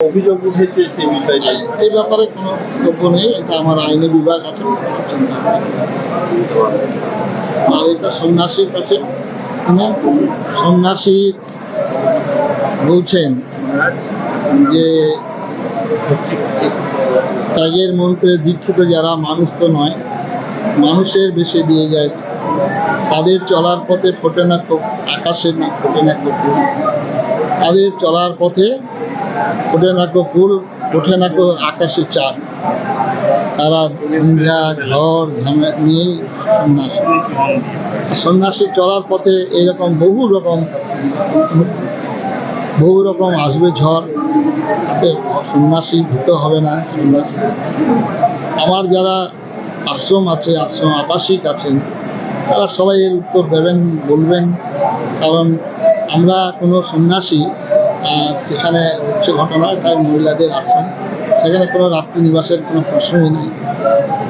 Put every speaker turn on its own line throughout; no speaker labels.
অভিযোগ উঠেছে সে বিষয়টা
এই ব্যাপারে কোনো বক্তব্য নেই এটা আমার আইনি বিভাগ আছে আর এটা সন্ন্যাসীর কাছে। হ্যাঁ, সন্ন্যাসী বলছেন যে ত্যাগের মন্ত্রে দীক্ষিত যারা মানুষ তো নয় মানুষের বেশে দিয়ে যায়। তাদের চলার পথে ফোটে না খুব আকাশের না ফোটে না তাদের চলার পথে ফোটে না কো ফুল ওঠে না কো আকাশে চাঁদ তারা সন্ধ্যা ঝড় ঝামে নিয়েই সন্ন্যাসী সন্ন্যাসী চলার পথে এরকম বহু রকম বহু রকম আসবে ঝড়। সন্ন্যাসী ভীত হবে না, সন্ন্যাসী। আমার যারা আশ্রম আছে, আশ্রম আবাসিক আছেন, তারা সবাই এর উত্তর দেবেন, বলবেন। কারণ আমরা কোনো সন্ন্যাসী যেখানে হচ্ছে ঘটনা এটা মহিলাদের আশ্রম সেখানে কোনো রাত্রি নিবাসের কোনো প্রশ্নই নেই।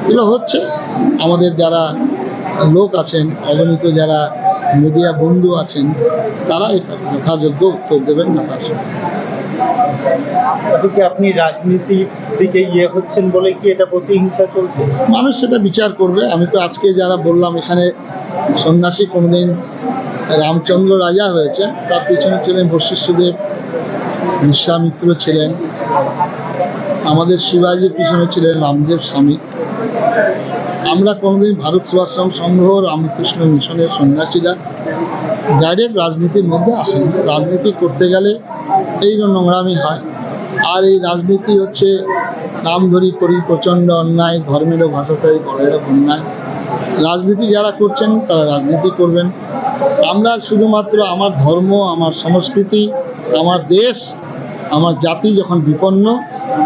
এগুলো হচ্ছে আমাদের যারা লোক আছেন অগণিত যারা মিডিয়া বন্ধু আছেন তারা এটা যথাযোগ্য উত্তর দেবেন যথাসম্ভব
এদিকে আপনি রাজনীতির দিকে ইয়ে হচ্ছেন বলে কি এটা প্রতিহিংসা চলছে?
মানুষ সেটা বিচার করবে। আমি তো আজকে যারা বললাম এখানে সন্ন্যাসী কোনোদিন রামচন্দ্র রাজা হয়েছে তার পিছনে ছিলেন বশিষ্ঠদেব বিশ্বামিত্র ছিলেন। আমাদের শিবাজির পিছনে ছিলেন রামদেব স্বামী। আমরা কোনোদিন ভারত সেবাশ্রম সংঘ, রামকৃষ্ণ মিশনের সন্ন্যাসীরা ডাইরেক্ট রাজনীতির মধ্যে আসেন। রাজনীতি করতে গেলে এই নোংরামি হয়, আর এই রাজনীতি হচ্ছে নাম ধরি করি প্রচণ্ড অন্যায়, ধর্মেরও ভাষাটাই গড়ের অন্যায়। রাজনীতি যারা করছেন, তারা রাজনীতি করবেন। আমরা শুধুমাত্র আমার ধর্ম, আমার সংস্কৃতি আমার দেশ, আমার জাতি যখন বিপন্ন,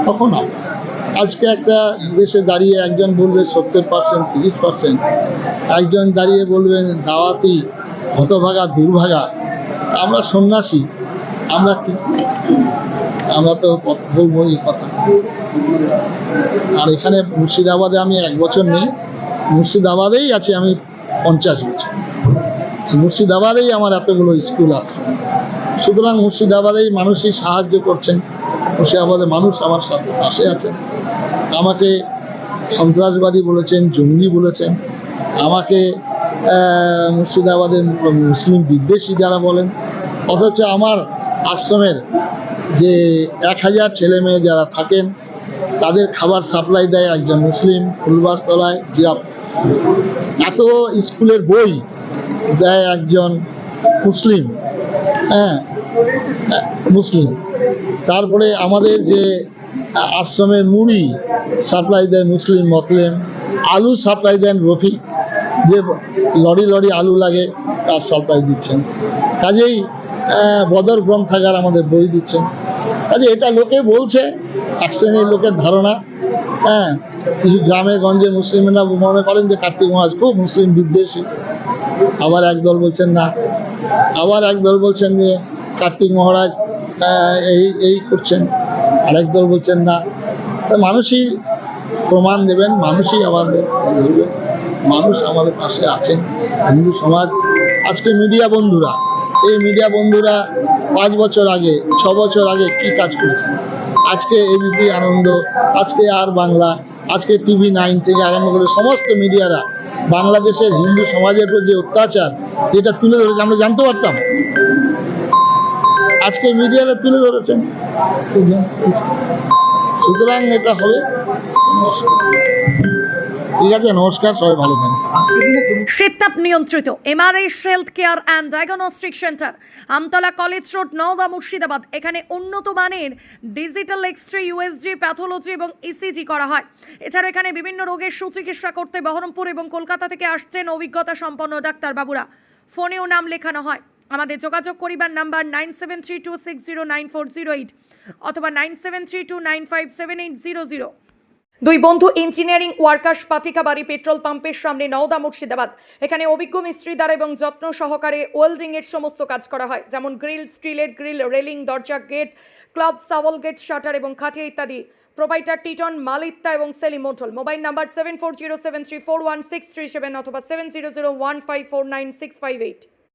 তখন আজকে একটা দেশে দাঁড়িয়ে একজন বলবে সত্তর পার্সেন্ট তিরিশ পার্সেন্ট একজন দাঁড়িয়ে বলবেন দাওয়াতি, হতভাগা, দুর্ভাগা। আমরা সন্ন্যাসী, আমরা কি? আমরা তো বলব এই কথা। আর এখানে মুর্শিদাবাদে আমি এক বছর নেই। মুর্শিদাবাদেই আছি আমি পঞ্চাশ বছর। মুর্শিদাবাদেই আমার এতগুলো স্কুল আছে। সুতরাং মুর্শিদাবাদেই মানুষই সাহায্য করছেন। মুর্শিদাবাদের মানুষ আমার সাথে পাশে আছেন। আমাকে সন্ত্রাসবাদী বলেছেন, জঙ্গি বলেছেন। আমাকে মুর্শিদাবাদের মুসলিম বিদ্বেষী যারা বলেন, অথচ আমার আশ্রমের যে এক হাজার ছেলে মেয়ে যারা থাকেন, তাদের খাবার সাপ্লাই দেয় একজন মুসলিম ফুলবাসতলায় জিরাপ এত স্কুলের বই দেয় একজন মুসলিম হ্যাঁ? মুসলিম। তারপরে আমাদের যে আশ্রমের মুড়ি সাপ্লাই দেয় মুসলিম, মতলেম, আলু সাপ্লাই দেন রফিক, যে লরি লরি আলু লাগে তার সাপ্লাই দিচ্ছেন। কাজেই বদর গ্রন্থাগার আমাদের বই দিচ্ছেন। কাজে এটা লোকে বলছে, এক শ্রেণির লোকের ধারণা। হ্যাঁ কিছু গ্রামে গঞ্জে মুসলিমরা মনে করেন যে কার্তিক মহাজ খুব মুসলিম বিদ্বেষী। আবার একদল বলছেন না। আবার একদল বলছেন যে কার্তিক মহারাজ এই এই করছেন। আরেক দল বলছেন, না। মানুষই প্রমাণ দেবেন, মানুষই আমাদের ধরবেন। মানুষ আমাদের পাশে আছেন হিন্দু সমাজ। আজকে মিডিয়া বন্ধুরা, এই মিডিয়া বন্ধুরা পাঁচ বছর আগে, ছ বছর আগে কি কাজ করেছেন আজকে এবিপি আনন্দ, আজকে আর বাংলা, আজকে টিভি নাইন থেকে আরম্ভ করে সমস্ত মিডিয়ারা বাংলাদেশের হিন্দু সমাজের উপর যে অত্যাচার, যেটা তুলে ধরেছে, আমরা জানতে পারতাম। আজকে মিডিয়ারা তুলে ধরেছেন। সুতরাং এটা হবে
health care and centre Amtala college road Murshidabad. এখানে উন্নত মানের ডিজিটাল ইউএসজি প্যাথোলজি এবং ইসিজি করা হয়। এছাড়া এখানে বিভিন্ন রোগের সুচিকিৎসা করতে বহরমপুর এবং কলকাতা থেকে আসছেন অভিজ্ঞতা সম্পন্ন ডাক্তারবাবুরা। ফোনেও নাম লেখানো হয়। আমাদের যোগাযোগ করিবার number nine seven three two six zero nine four zero eight অথবা nine seven three two nine five seven eight zero zero. দুই বন্ধু ইঞ্জিনিয়ারিং ওয়ার্কার্স পাতিকাবাড়ি পেট্রোল পাম্পের সামনে নওদা মুর্শিদাবাদ। এখানে অভিজ্ঞ মিস্ত্রি দ্বারা এবং যত্ন সহকারে ওয়েল্ডিং এর সমস্ত কাজ করা হয়, যেমন গ্রিল, স্টিলের গ্রিল, রেলিং, দরজা, গেট, ক্লাব সাওয়াল গেট, শাটার এবং খাটিয়া ইত্যাদি। প্রোভাইডার টিটন, মালিত্তা এবং সেলি Motul mobile number seven four zero seven three four one six three seven অথবা seven zero zero one five four nine six five eight.